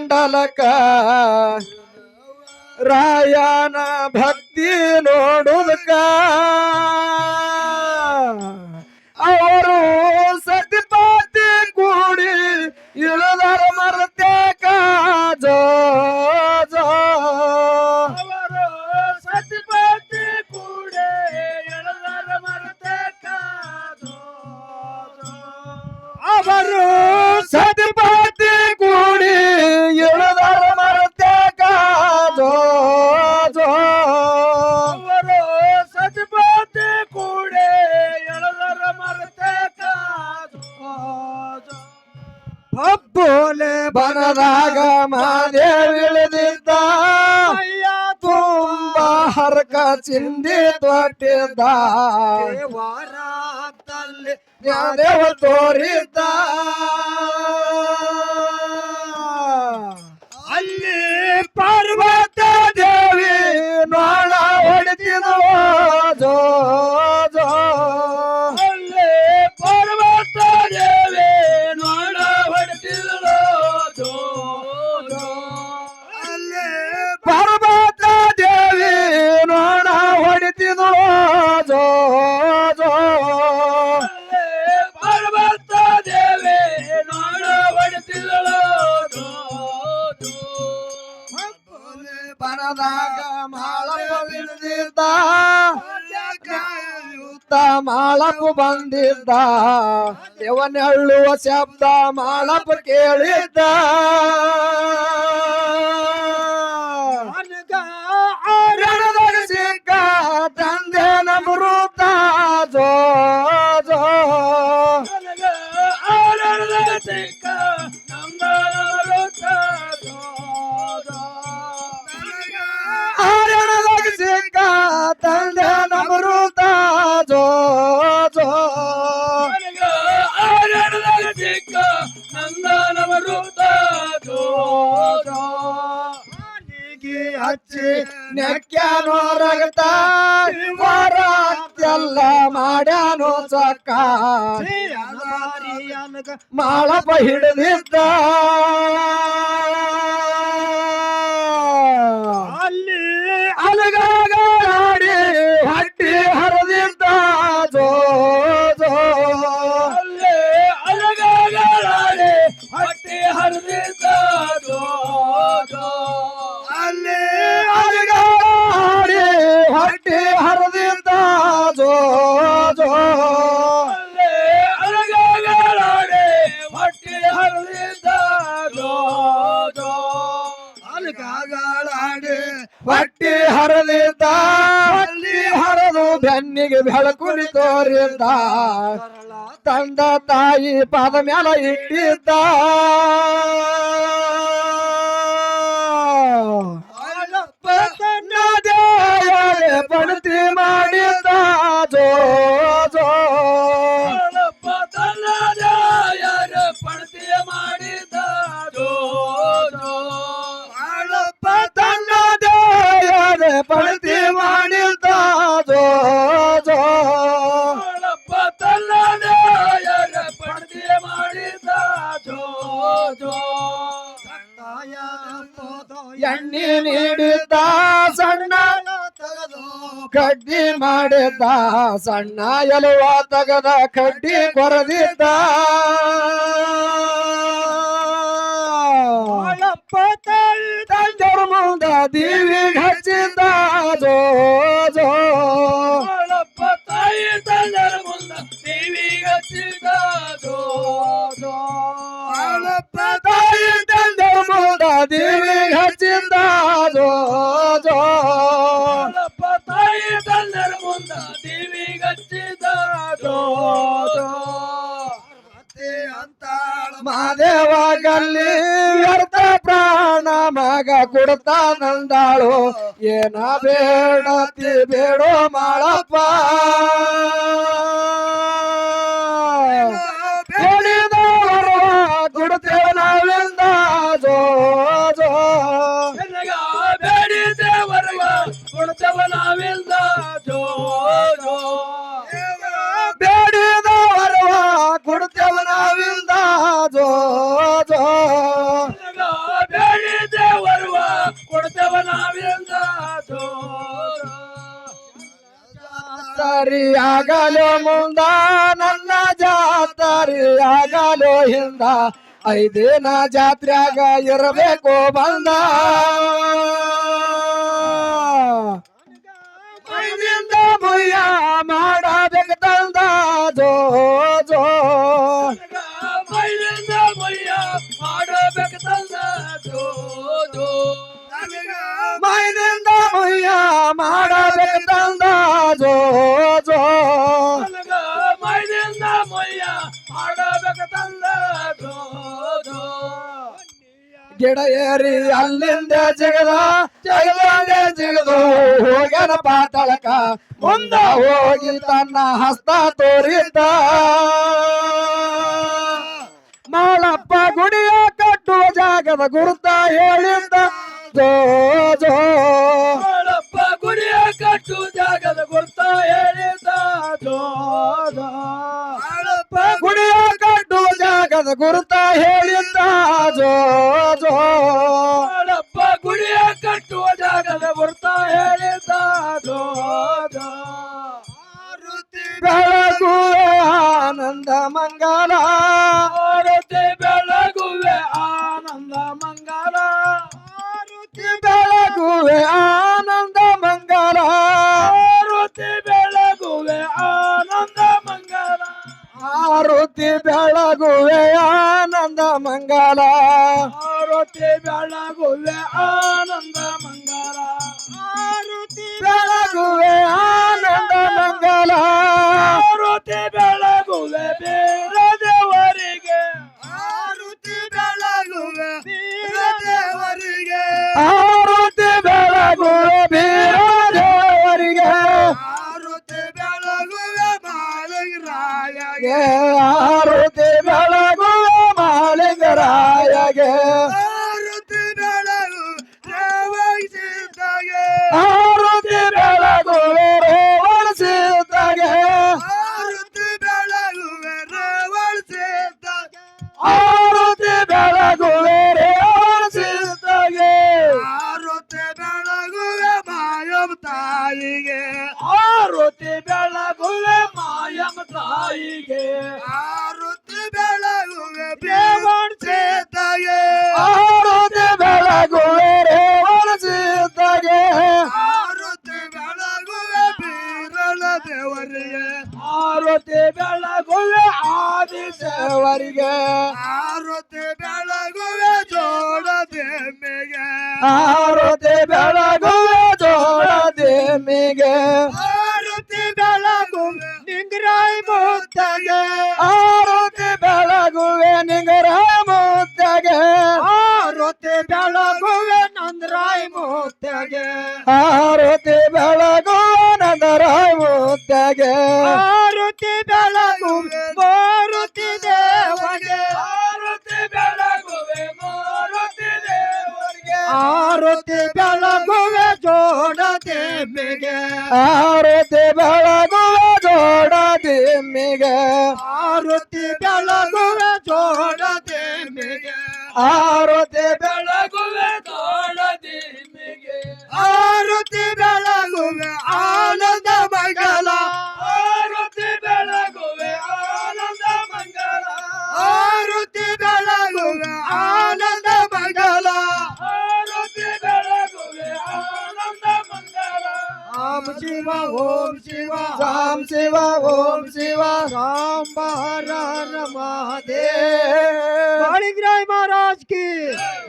मंडल का रायन भक्ति नोड़का ಸಿಂಧಿ ತೋಟಿದ್ದ ವಾರ ತೋರಿದ್ದ ಕಲಂಗು ಬಂದಿದ್ದ ದೇವನೆಳ್ಳುವ ಶಬ್ದ ಮಾಡಪ್ಪ ಕೇಳಿದ್ದ. ಸಿಕ್ಕ ತಂದೆ ನಮೃತ ಜೋ ಜೋ. ಸಿಕ್ಕ ತಂದ ನೆಕ್ಕ್ಯಾನೋ ರಗತ ಮಾರಾತ್ಯಲ್ಲ ಮಾಡ್ಯಾನೋ ಸಕ್ಕ ಮಾಳ ಹಿಡಿದಿದ್ದ. ಹರದಿದ್ದ ಅಲ್ಲಿ ಹರದು ಬೆನ್ನಿಗೆ ಬೆಳಕುಲಿ ತೋರಿದ್ದ ತಂದ ತಾಯಿ ಪಾದ ಮೇಲ ಇಟ್ಟಿದ್ದ. ಪಣತಿ ಮಾಡಿದ್ದ. ಜೋ ಜೋ. ಎಣ್ಣೆ ನೀಡಿದ್ದ ಸಣ್ಣ ಕಡ್ಡಿ ಮಾಡಿದ್ದ ಸಣ್ಣ ಎಲುವ ತಗದ ಕಡ್ಡಿ ಕೊರದಿದ್ದ. ಮುಂದ ದೇವಿ ಕೊಡ್ತಾನಂದಾಳು. ಏನ ಬೇಡತಿ ಬೇಡೋ ಮಾಡಪ್ಪ ದುಡ್ತೇವೆ ನಾವಿಂದ? ಜೋ ಜೋ. ಬೇಡಿದೇವರವ ದುಡ್ತೇವ ನಾವಿಂದ? ಜೋ ಜೋ. ಜೋ ಜಾತರಿ ಆಗಲು ಮುಂದ ನನ್ನ ಜಾತರಿ ಆಗಲು ಹಿಂದ ಐದಿನ ಜಾತ್ರ್ಯಾಗ ಇರಬೇಕು ಬಂದ ಮೈದಿಂದ ಮುಯ್ಯ ಮಾಡಬೇಕು ತಂದ ಜೋ ಜೋ ಮೈಲಿಂದ ಮೈಯ ಮಾಡಬೇಕು ತಂದ ಜೋ ಗಿಡ ಏರಿ ಅಲ್ಲಿಂದ ಜಿಗದ ಜಗದ ಜಿಗದು. ಹೋಗ್ಯಾನ ಪಾತಾಳಕ, ಮುಂದ ಹೋಗಿ ತನ್ನ ಹಸ್ತ ತೋರಿದ್ದ ಮಾಳಪ್ಪ ಗುಡಿಯ ಕಟ್ಟುವ ಜಾಗದ ಗುರುತ ಹೇಳಿದ್ದ ಜೋ ಜೋ. ಆರುತಿ ಬೆಳಗುವೆ ಆನಂದ ಮಂಗಲ. ಮಾರುತಿ ಬೆಳಗುವೆ ಆನಂದ ಮಂಗಲ. ಮಾರುತಿ ಬೆಳಗುವೆ ಆನಂದ ಮಂಗಲ. ಮಾರುತಿ ಬೆಳಗುವೆ ಮಾಳಿಂಗರಾಯಗೆ ಆರತಿ ಬೆಳಗು ಆರತಿ ಬೆಳಗುವೆ ಆದಿಶೇವರಿಗೆ. ಆರತಿ ಬೆಳಗುವೆ ಜೋಡ ದೇಮ್ಮೆಗೆ ಆರುತಿ ಬೆಳಗುವೆ ಜೋಡ ದೇಮಿಗೆ ಆರತಿ ಬೆಳಗುವೆ ನಿಂಗರಾಯ್ ಮುತ್ತಗೆ ಆರತಿ ಬೆಳಗುವೆ ನಿಂಗರ ಮುತ್ತಗೆ ಆರತಿ ಬೆಳಗುವೆ ನಂದರಾಯ್ ಮುತ್ತಗೆ ಆರತಿ ಬೆಳಗುವೆ ನಂದರ ಮುತ್ತಗೆ ಆರತಿ ಬೆಳಗುವೆ ಮಾರುತಿ ದೇವಗೆ ಆರತಿ ಬೆಳಗುವೆ ಮಾರುತಿ ದೇವರಿಗೆ ಆರತಿ ಬೆಳಗುವೆ ಜೋಡ ದೇವಿಗೆ ಆರುತಿ ಬೆಳಗುವೆ ಜೋಡ ದಿಮ್ಮಿಗೆ ಆರತಿ ಬೆಳಗುವೆ ಜೋಡ ದೇವಿಗೆ ಆರುತಿ ಬೆಳಗುವೆ ಜೋಡ ದೇವಿಗೆ ಆರತಿ ಬೆಳಗುವೆ ಆನಂದ ಮಂಗಲ